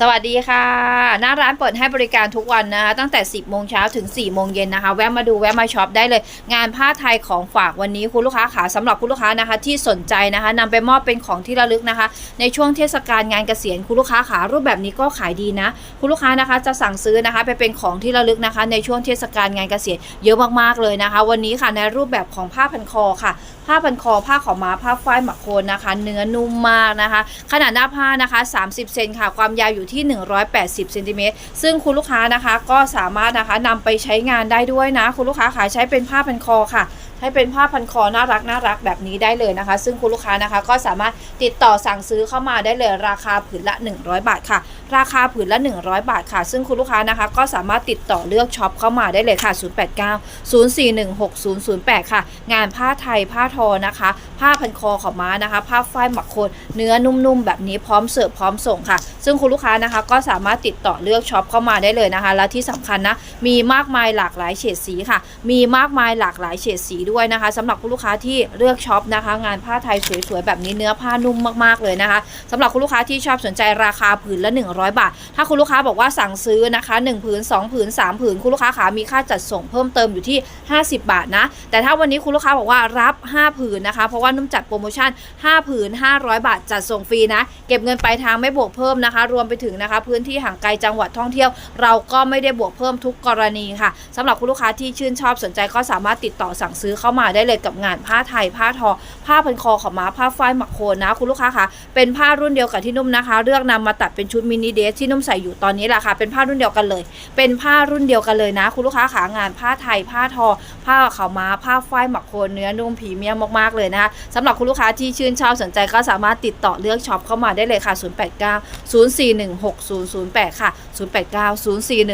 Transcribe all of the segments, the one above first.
สวัสดีค่ะ หน้าร้านเปิดให้บริการทุกวันนะคะ ตั้งแต่ 10 โมงเช้าถึง 4 โมงเย็นนะคะ แวะมาดูแวะมาช็อปได้เลย งานผ้าไทยของฝากวันนี้คุณลูกค้าขาสำหรับคุณลูกค้านะคะ ที่สนใจนะคะนำไปมอบเป็นของที่ระลึกนะคะ ในช่วงเทศกาลงานเกษียณคุณลูกค้าขารูปแบบนี้ก็ขายดีนะ คุณลูกค้านะคะจะสั่งซื้อนะคะ ไปเป็นของที่ระลึกนะคะ ในช่วงเทศกาลงานเกษียณเยอะมากๆเลยนะคะ วันนี้ค่ะในรูปแบบของผ้าพันคอค่ะผ้าพันคอผ้าขาวม้าผ้าฝ้ายหมักโคนนะคะ เนื้อนุ่มมากนะคะ ขนาดหน้าผ้านะคะ 30 เซนค่ะ ความยาวอยู่ที่ 180เซนติเมตรซึ่งคุณลูกค้านะคะก็สามารถนะคะนำไปใช้งานได้ด้วยนะ คุณลูกค้าขายใช้เป็นผ้าพันคอค่ะให้เป็นผ้าพันคอน่ารักน่ารักแบบนี้ได้เลยนะคะ ซึ่งคุณลูกค้านะคะก็สามารถติดต่อสั่งซื้อเข้ามาได้เลย ราคาผืนละ 100 บาทค่ะ ราคาผืนละ 100 บาทค่ะ ซึ่งคุณลูกค้านะคะก็สามารถติดต่อเลือกช็อปเข้ามาได้เลยค่ะ 089 041 6008 ค่ะ งานผ้าไทยผ้าทอนะคะ ผ้าพันคอขาวม้านะคะ ผ้าฝ้ายหมักโคนเนื้อนุ่มๆแบบนี้พร้อมเสิร์ฟพร้อมส่งค่ะ ซึ่งคุณลูกค้านะคะ ก็สามารถติดต่อเลือกช็อปเข้ามาได้เลยนะคะ และที่สำคัญนะ มีมากมายหลากหลายเฉดสีค่ะ มีมากมายหลากหลายเฉดสีด้วยนะคะสำหรับคุณลูกค้าที่เลือกช็อปนะคะ งานผ้าไทยสวยๆแบบนี้เนื้อผ้านุ่มมากๆเลยนะคะสำหรับคุณลูกค้าที่ชอบสนใจราคาผืนละ 100 บาท ถ้าคุณลูกค้าบอกว่าสั่งซื้อนะคะ1ผืน2ผืน3ผืนคุณลูกค้าขามีค่าจัดส่งเพิ่มเติมอยู่ที่ 50 บาทนะ แต่ถ้าวันนี้คุณลูกค้าบอกว่ารับ 5 ผืนนะคะ เพราะว่านุ่มจัดโปรโมชั่น 5 ผืน 500 บาทจัดส่งฟรีนะ เก็บเงินปลายทางไม่บวกเพิ่มนะคะ รวมไปถึงนะคะพื้นที่ห่างไกลจังหวัดท่องเที่ยว เราก็ไม่ได้บวกเพิ่มทุกกรณีค่ะสำหรับคุณลูกค้าที่ชื่นชอบสนใจก็สามารถติดต่อสั่งซื้อเข้ามาได้เลยกับงานผ้าไทย ผ้าทอ ผ้าพันคอขาม้าผ้าฝ้ายหมักโคนนะ คุณลูกค้าคะเป็นผ้ารุ่นเดียวกับที่นุ่มนะคะ เลือกนำมาตัดเป็นชุดมินิเดสที่นุ่มใส่อยู่ตอนนี้แหละค่ะเป็นผ้ารุ่นเดียวกันเลย เป็นผ้ารุ่นเดียวกันเลยนะ คุณลูกค้าขางานผ้าไทย ผ้าทอ ผ้าขาวม้า ผ้าฝ้ายหมักโคนเนื้อนุ่มพรีเมียมมากๆเลยนะคะสำหรับคุณลูกค้าที่ชื่นชอบสนใจก็สามารถติดต่อเลือกช็อปเข้ามาได้เลยค่ะ 089 041 6008 ค่ะ 089 041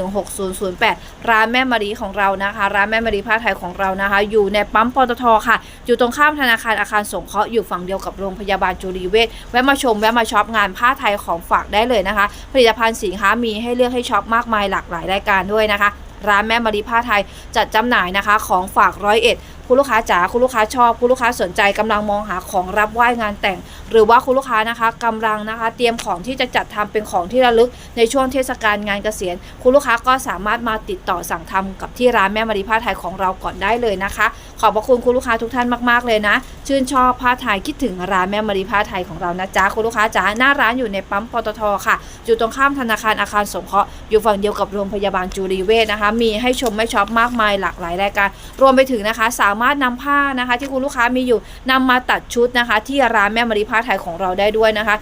6008 ร้านแม่มารีของเรานะคะ ร้านแม่มารีผ้าไทยของเรานะคะ อยู่ในปั๊มปตทค่ะ อยู่ตรงข้ามธนาคารอาคารสงเคราะห์อยู่ฝั่งเดียวกับโรงพยาบาลจุรีเวชแวะมาชมแวะมาช็อปงานผ้าไทยของฝากได้เลยนะคะ ผลิตภัณฑ์สินค้ามีให้เลือกให้ช็อปมากมายหลากหลายรายการด้วยนะคะ ร้านแม่มารีผ้าไทยจัดจำหน่ายนะคะ ของฝากร้อยเอ็ด คุณลูกค้าจ๋าคุณลูกค้าชอบคุณลูกค้าสนใจกำลังมองหาของรับไหว้งานแต่ง หรือว่าคุณลูกค้านะคะกำลังนะคะ เตรียมของที่จะจัดทำเป็นของที่ระลึกในช่วงเทศกาลงานเกษียณ คุณลูกค้าก็สามารถมาติดต่อสั่งทำกับที่ร้านแม่มารีผ้าไทยของเราก่อนได้เลยนะคะ ขอบพระคุณคุณลูกค้าทุกท่านมากๆเลยนะ ชื่นชอบผ้าไทยคิดถึงร้านแม่มารีผ้าไทยของเรานะจ๊ะคุณลูกค้าจ๋าหน้าร้านอยู่ในปั๊มปตทค่ะ อยู่ตรงข้ามธนาคารอาคารสงเคราะห์อยู่ฝั่งเดียวกับโรงพยาบาลจุรีเวชนะคะ มีให้ชมไม่ช็อปมากมายหลากหลายรายการรวมไปถึงนะคะสามามารถนำผ้านะคะ ที่คุณลูกค้ามีอยู่นำมาตัดชุดนะคะ ที่ร้านแม่มารีผ้าไทยของเราได้ด้วยนะคะ